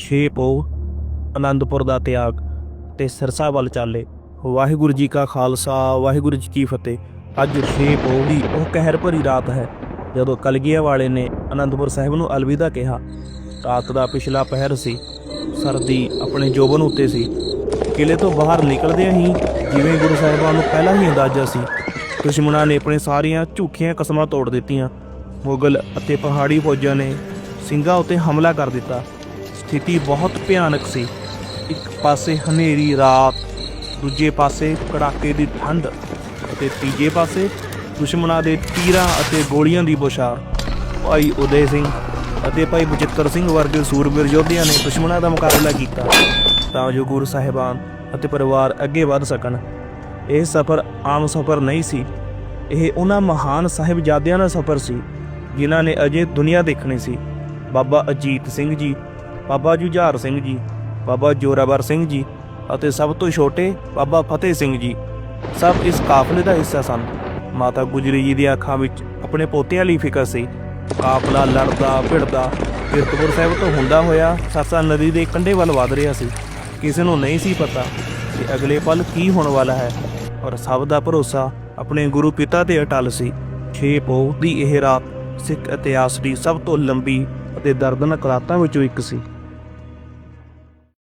ਛੇ ਪੋ ਆਨੰਦਪੁਰ ਦਾ ਤਿਆਗ ਤੇ ਸਿਰਸਾ ਵੱਲ ਚਾਲੇ। ਵਾਹਿਗੁਰੂ ਜੀ ਕਾ ਖਾਲਸਾ, ਵਾਹਿਗੁਰੂ ਜੀ ਕੀ ਫਤਿਹ। ਅੱਜ ਛੇ ਪੋ ਦੀ ਉਹ ਕਹਿਰ ਭਰੀ ਰਾਤ ਹੈ, ਜਦੋਂ ਕਲਗੀਆਂ ਵਾਲੇ ਨੇ ਆਨੰਦਪੁਰ ਸਾਹਿਬ ਨੂੰ ਅਲਵਿਦਾ ਕਿਹਾ। ਰਾਤ ਦਾ ਪਿਛਲਾ ਪਹਿਰ ਸੀ, ਸਰਦੀ ਆਪਣੇ ਜੋਬਨ ਉੱਤੇ ਸੀ। ਕਿਲੇ ਤੋਂ ਬਾਹਰ ਨਿਕਲਦਿਆਂ ਹੀ ਜਿਵੇਂ ਗੁਰੂ ਸਾਹਿਬਾਨ ਨੂੰ ਪਹਿਲਾਂ ਹੀ ਅੰਦਾਜ਼ਾ ਸੀ, ਦੁਸ਼ਮਣਾਂ ਨੇ ਆਪਣੇ ਸਾਰੀਆਂ ਝੂਠੀਆਂ ਕਸਮਾਂ ਤੋੜ ਦਿੱਤੀਆਂ। ਮੁਗਲ ਅਤੇ ਪਹਾੜੀ ਫੌਜਾਂ ਨੇ ਸਿੰਘਾਂ ਉੱਤੇ ਹਮਲਾ ਕਰ ਦਿੱਤਾ। ਸਥਿਤੀ ਬਹੁਤ ਭਿਆਨਕ ਸੀ। ਇੱਕ ਪਾਸੇ ਹਨੇਰੀ, ਰਾਤ, ਦੂਜੇ ਪਾਸੇ ਕੜਾਕੇ ਦੀ ਠੰਡ ਅਤੇ ਤੀਜੇ ਪਾਸੇ ਦੁਸ਼ਮਣਾਂ ਦੇ ਤੀਰਾਂ ਅਤੇ ਗੋਲੀਆਂ ਦੀ ਬੁਸ਼ਾਰ। ਭਾਈ ਉਦੈ ਸਿੰਘ ਅਤੇ ਭਾਈ ਬਚਿੱਤਰ ਸਿੰਘ ਵਰਗੇ ਸੂਰਬੀਰ ਯੋਧਿਆਂ ਨੇ ਦੁਸ਼ਮਣਾਂ ਦਾ ਮੁਕਾਬਲਾ ਕੀਤਾ ਤਾਂ ਜੋ ਗੁਰੂ ਸਾਹਿਬਾਨ ਅਤੇ ਪਰਿਵਾਰ ਅੱਗੇ ਵਧ ਸਕਣ। ਇਹ ਸਫ਼ਰ ਆਮ ਸਫ਼ਰ ਨਹੀਂ ਸੀ। ਇਹ ਉਹਨਾਂ ਮਹਾਨ ਸਾਹਿਬਜ਼ਾਦਿਆਂ ਦਾ ਸਫ਼ਰ ਸੀ, ਜਿਨ੍ਹਾਂ ਨੇ ਅਜੇ ਦੁਨੀਆ ਦੇਖਣੀ ਸੀ। ਬਾਬਾ ਅਜੀਤ ਸਿੰਘ ਜੀ ਬਾਬਾ ਜੁਝਾਰ ਸਿੰਘ ਜੀ, ਬਾਬਾ ਜੋਰਾਵਰ ਸਿੰਘ ਜੀ ਅਤੇ ਸਭ ਤੋਂ ਛੋਟੇ ਬਾਬਾ ਫਤਿਹ ਸਿੰਘ ਜੀ। ਸਭ ਇਸ ਕਾਫਲੇ ਦਾ ਹਿੱਸਾ ਸਨ। ਮਾਤਾ ਗੁਜਰੀ ਜੀ ਦੀਆਂ ਅੱਖਾਂ ਵਿੱਚ ਆਪਣੇ ਪੋਤਿਆਂ ਲਈ ਫਿਕਰ ਸੀ। ਕਾਫਲਾ ਲੜਦਾ, ਭਿੜਦਾ, ਕੀਰਤਪੁਰ ਸਾਹਿਬ ਤੋਂ ਹੁੰਦਾ ਹੋਇਆ ਸਰਸਾ ਨਦੀ ਦੇ ਕੰਢੇ ਵੱਲ ਵਧ ਰਿਹਾ ਸੀ। ਕਿਸੇ ਨੂੰ ਨਹੀਂ ਸੀ ਪਤਾ ਕਿ ਅਗਲੇ ਪਲ ਕੀ ਹੋਣ ਵਾਲਾ ਹੈ। ਔਰ ਸਭ ਦਾ ਭਰੋਸਾ ਆਪਣੇ ਗੁਰੂ ਪਿਤਾ ਤੇ ਅਟਲ ਸੀ। ਛੇ ਪੋਹ ਦੀ ਇਹ ਰਾਤ ਸਿੱਖ ਇਤਿਹਾਸ ਦੀ ਸਭ ਤੋਂ ਲੰਬੀ ਅਤੇ ਦਰਦਨਾਕ ਰਾਤਾਂ ਵਿੱਚੋਂ ਇੱਕ ਸੀ।